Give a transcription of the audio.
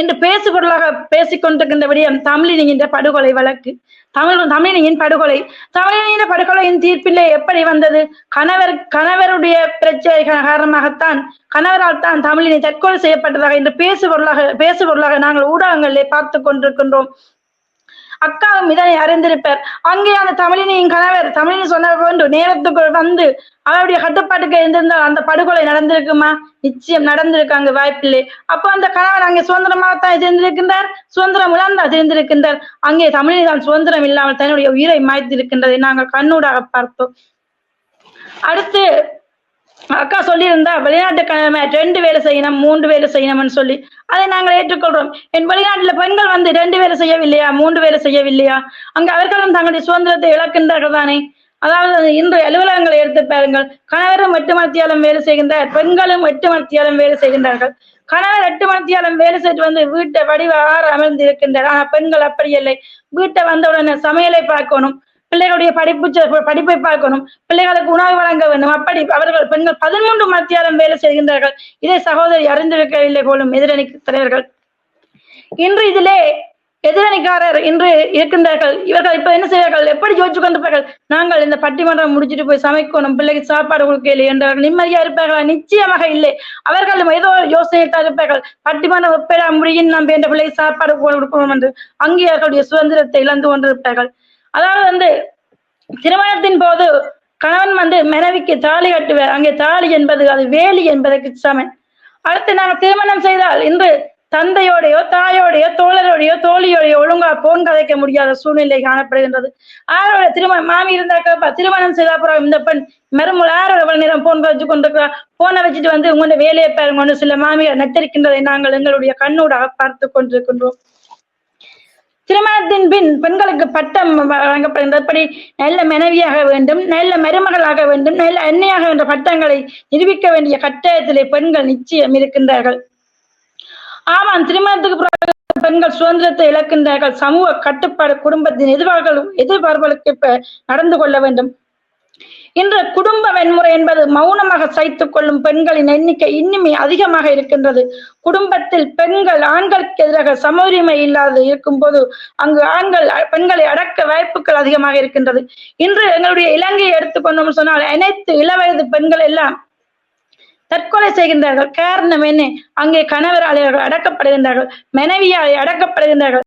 என்று பேசுபொருளாக பேசிக்கொண்டிருக்கின்றபடி தமிழினியின் படுகொலை வழக்கு. தமிழ் தமிழினியின் படுகொலை. தமிழினியின் படுகொலையின் தீர்ப்பிலே எப்படி வந்தது? கணவர் கணவருடைய பிரச்சனை காரணமாகத்தான் கணவரால் தான் தமிழினி தற்கொலை செய்யப்பட்டதாக என்று பேசுபொருளாக பேசுபொருளாக நாங்கள் ஊடகங்களிலே பார்த்து கொண்டிருக்கின்றோம் அக்காவும் இதனை அறிந்திருப்பார். அங்கே அந்த தமிழினியின் கணவர் தமிழினி சொன்ன போன்று நேரத்துக்குள் வந்து அவருடைய கட்டுப்பாட்டுக்கு இருந்திருந்தால் அந்த படுகொலை நடந்திருக்குமா? நிச்சயம் நடந்திருக்கு அங்கு வாய்ப்பில்லை. அப்போ அந்த கணவர் அங்கே சுதந்திரமாகத்தான் இருந்திருக்கின்றார் சுதந்திரம் இழந்தா இருந்திருக்கின்றார் அங்கே தமிழினி தான் சுதந்திரம் இல்லாமல் தன்னுடைய உயிரை மாய்த்திருக்கின்றதை நாங்கள் கண்ணூடாக பார்த்தோம். அடுத்து அக்கா சொல்லியிருந்தா வெளிநாட்டு கிழமை ரெண்டு வேலை செய்யணும் மூன்று வேலை செய்யணும்னு சொல்லி. அதை நாங்கள் ஏற்றுக்கொள்றோம். என் வெளிநாட்டில் பெண்கள் வந்து ரெண்டு வேலை செய்யவில்லையா மூன்று வேலை செய்யவில்லையா? அங்கு அவர்களும் தங்களுடைய சுதந்திரத்தை இழக்கின்றார்கள் தானே. அதாவது இன்று அலுவலகங்களை எடுத்து பாருங்கள். கணவரும் எட்டு மத்தியாலம் வேலை செய்கின்றார் பெண்களும் எட்டு மத்தியாலம் வேலை செய்கின்றார்கள். கணவர் எட்டு மத்தியாலம் வேலை செய்து வந்து வீட்டை வடிவாக அமர்ந்து இருக்கின்றார் ஆனால் பெண்கள் அப்படி இல்லை. வீட்டை வந்தவுடனே சமையலை பார்க்கணும். பிள்ளைகளுடைய படிப்பு படிப்பை பார்க்கணும். பிள்ளைகளுக்கு உணவு வழங்க வேண்டும். அப்படி அவர்கள் பெண்கள் பதிமூன்று மத்தியாலம் வேலை செய்கின்றார்கள். இதை சகோதரி அறிந்திருக்கவில்லை போலும் எதிரணி தலைவர்கள். இன்று இதிலே எதிரணிக்காரர் இன்று இருக்கின்றார்கள். இவர்கள் இப்ப என்ன செய்வார்கள்? எப்படி யோசிச்சு கொண்டிருப்பார்கள்? நாங்கள் இந்த பட்டிமன்றம் முடிச்சிட்டு போய் சமைக்கணும். பிள்ளைக்கு சாப்பாடு கொடுக்கல என்றார்கள் நிம்மதியா இருப்பார்களா? நிச்சயமாக இல்லை. அவர்கள் ஏதோ யோசனை தான் இருப்பார்கள். பட்டிமன்றம் எப்படா முடியும்? நம்ம என்ற பிள்ளைக்கு சாப்பாடு கொடுக்கணும் என்று அங்கே அவர்களுடைய சுதந்திரத்தை இழந்து கொண்டிருப்பார்கள். அதாவது வந்து திருமணத்தின் போது கணவன் வந்து மனைவிக்கு தாலி கட்டுவார். அங்கே தாலி என்பது அது வேலி என்பதற்கு சமன் அடுத்து நாங்கள் திருமணம் செய்தால் இன்று தந்தையோடையோ தாயோடையோ தோழரோடையோ தோழியோடையோ ஒழுங்கா போன் கதைக்க முடியாத சூழ்நிலை காணப்படுகின்றது. ஆரோட திருமணம் மாமி இருந்தாக்க திருமணம் செய்த அப்புறம் இந்த பெண் மறுமுறை ஆரோட எவ்வளவு நேரம் போன் வச்சு கொண்டிருக்கிறா. போனை வச்சுட்டு வந்து உங்களோட வேலையை பாருங்க. சில மாமியார் நச்சரிக்கின்றதை நாங்கள் எங்களுடைய கண்ணூடாக பார்த்து கொண்டிருக்கின்றோம். திருமணத்தின் பின் பெண்களுக்கு பட்டம் வழங்கப்படுகின்றபடி நல்ல மனைவியாக வேண்டும் நல்ல மருமகளாக வேண்டும் நல்ல அன்னையாக என்ற பட்டங்களை நிரூபிக்க வேண்டிய கட்டாயத்திலே பெண்கள் நிச்சயம் இருக்கின்றார்கள். ஆமாம் திருமணத்துக்கு பிறகு பெண்கள் சுதந்திரத்தை இழக்கின்றார்கள். சமூக கட்டுப்பாடு குடும்பத்தின் எதிர்பார்கள் எதிர்பார்ப்புகளுக்கு நடந்து கொள்ள வேண்டும். இன்று குடும்ப வன்முறை என்பது மௌனமாக சைத்துக் கொள்ளும் பெண்களின் எண்ணிக்கை இன்னுமே அதிகமாக இருக்கின்றது. குடும்பத்தில் பெண்கள் ஆண்களுக்கு எதிராக சம உரிமை இல்லாது இருக்கும்போது அங்கு ஆண்கள் பெண்களை அடக்க வாய்ப்புகள் அதிகமாக இருக்கின்றது. இன்று எங்களுடைய இலங்கையை எடுத்துக்கொண்டோம் சொன்னால் அனைத்து இளவயது பெண்கள் எல்லாம் தற்கொலை செய்கின்றார்கள். காரணம் என்ன? அங்கே கணவரால் அடக்கப்படுகின்றார்கள். மனைவியால் அடக்கப்படுகின்றார்கள்.